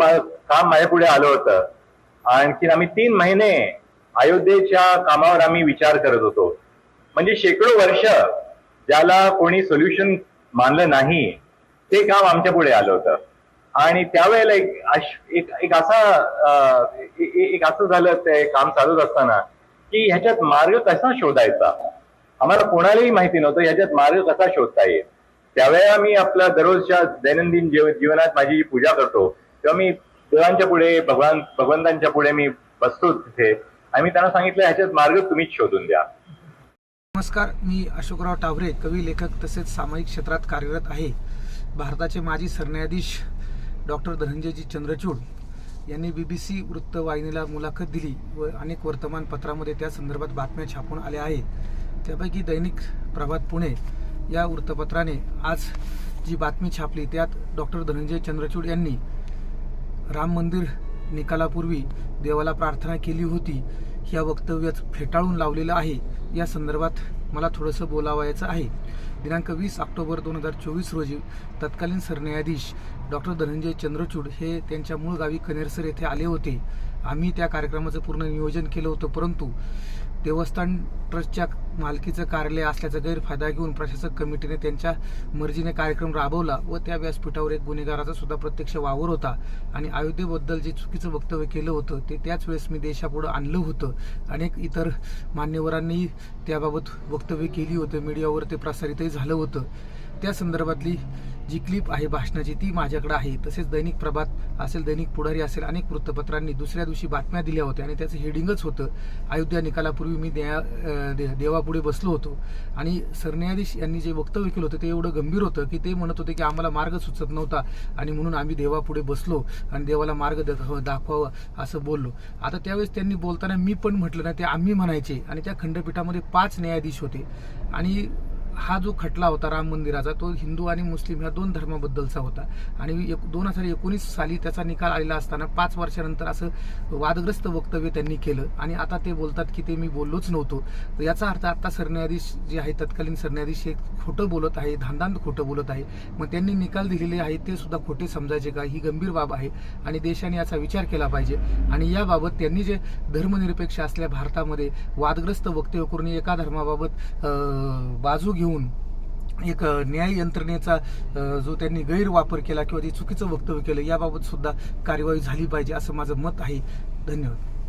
काम माझ्या पुढे आलं होतं. आणखी आम्ही तीन महिने अयोध्येच्या कामावर आम्ही विचार करत होतो. म्हणजे शेकडो वर्ष ज्याला कोणी सोल्युशन मानलं नाही ते काम आमच्या पुढे आलं होतं. आणि त्यावेळेला एक एक एक असा एक असं झालं ते काम चालूच असताना की ह्याच्यात मार्ग कसा शोधायचा? आम्हाला कोणालाही माहिती नव्हतं ह्याच्यात मार्ग कसा शोधता येईल. त्यावेळेला मी आपल्या दररोजच्या दैनंदिन जीवनात माझी पूजा करतो. तेव्हा मी देवांच्या पुढे भगवान भगवंतांच्या पुढे मी बसतो तिथे आणि मी त्यांना सांगितलं ह्याच्यात मार्ग तुम्हीच शोधून द्या. नमस्कार मी अशोकराव टावरे कवी लेखक तसेच सामाजिक क्षेत्रात कार्यरत आहे. भारताचे माजी सरन्यायाधीश डॉक्टर धनंजयजी चंद्रचूड यांनी बी बी सी वृत्तवाहिनीला मुलाखत दिली व अनेक वर्तमानपत्रामध्ये त्या संदर्भात बातम्या छापून आल्या आहेत. त्यापैकी दैनिक प्रभात पुणे या वृत्तपत्राने आज जी बातमी छापली त्यात डॉक्टर धनंजय चंद्रचूड यांनी राम मंदिर निकालापूर्वी देवाला प्रार्थना केली होती. या वक्तव्यात फेटाळून लावलेलं आहे. या संदर्भात मला थोडंसं बोलावायचं आहे. दिनांक वीस ऑक्टोबर दोन हजार चोवीस रोजी तत्कालीन सरन्यायाधीश डॉक्टर धनंजय चंद्रचूड हे त्यांच्या मूळ गावी कनेरसर येथे आले होते. आम्ही त्या कार्यक्रमाचं पूर्ण नियोजन केलं होतं परंतु देवस्थान ट्रस्टच्या मालकीचं कार्यालय असल्याचा गैरफायदा घेऊन प्रशासक कमिटीने त्यांच्या मर्जीने कार्यक्रम राबवला व त्या व्यासपीठावर एक गुन्हेगाराचा सुद्धा प्रत्यक्ष वावर होता आणि अयोध्येबद्दल जे चुकीचं वक्तव्य केलं होतं ते त्याच वेळेस मी देशापुढं आणलं होतं. अनेक इतर मान्यवरांनी त्याबाबत वक्तव्य केली होतं मीडियावर ते प्रसारितही झालं होतं. त्या संदर्भातली जी क्लिप आहे भाषणाची ती माझ्याकडे आहे. तसेच दैनिक प्रभात असेल दैनिक पुढारी असेल अनेक वृत्तपत्रांनी दुसऱ्या दिवशी बातम्या दिल्या होत्या आणि त्याचं हेडिंगच होतं. अयोध्या निकालापूर्वी मी देया दे- देवापुढे बसलो होतो. आणि सरन्यायाधीश यांनी जे वक्तव्य केलं होतं ते एवढं गंभीर होतं की ते म्हणत होते की आम्हाला मार्ग सुचत नव्हता आणि म्हणून आम्ही देवापुढे बसलो आणि देवाला मार्ग दाखव हो, दाखवावा असं बोललो. आता त्यावेळेस त्यांनी बोलताना मी पण म्हटलं ना ते आम्ही म्हणायचे आणि त्या खंडपीठामध्ये पाच न्यायाधीश होते. आणि हा जो खटला होता राम मंदिराचा तो हिंदू आणि मुस्लिम ह्या दोन धर्माबद्दलचा होता. आणि एक दोन हजार एकोणीस साली त्याचा निकाल आलेला असताना पाच वर्षानंतर असं वादग्रस्त वक्तव्य त्यांनी केलं. आणि आता ते बोलतात की ते मी बोललोच नव्हतो. याचा अर्थ आता सरन्यायाधीश जे आहे तत्कालीन सरन्यायाधीश हे खोटं बोलत आहे धांदांत खोटं बोलत आहे. मग त्यांनी निकाल दिलेले आहेत ते सुद्धा खोटे समजायचे का? ही गंभीर बाब आहे. आणि देशाने याचा विचार केला पाहिजे. आणि याबाबत त्यांनी जे धर्मनिरपेक्ष असल्या भारतामध्ये वादग्रस्त वक्तव्य करून एका धर्माबाबत बाजू घेऊन एक न्याय यंत्रणेचा जो त्यांनी गैरवापर केला किंवा जे चुकीचं वक्तव्य केलं याबाबत सुद्धा कार्यवाही झाली पाहिजे असं माझं मत आहे. धन्यवाद.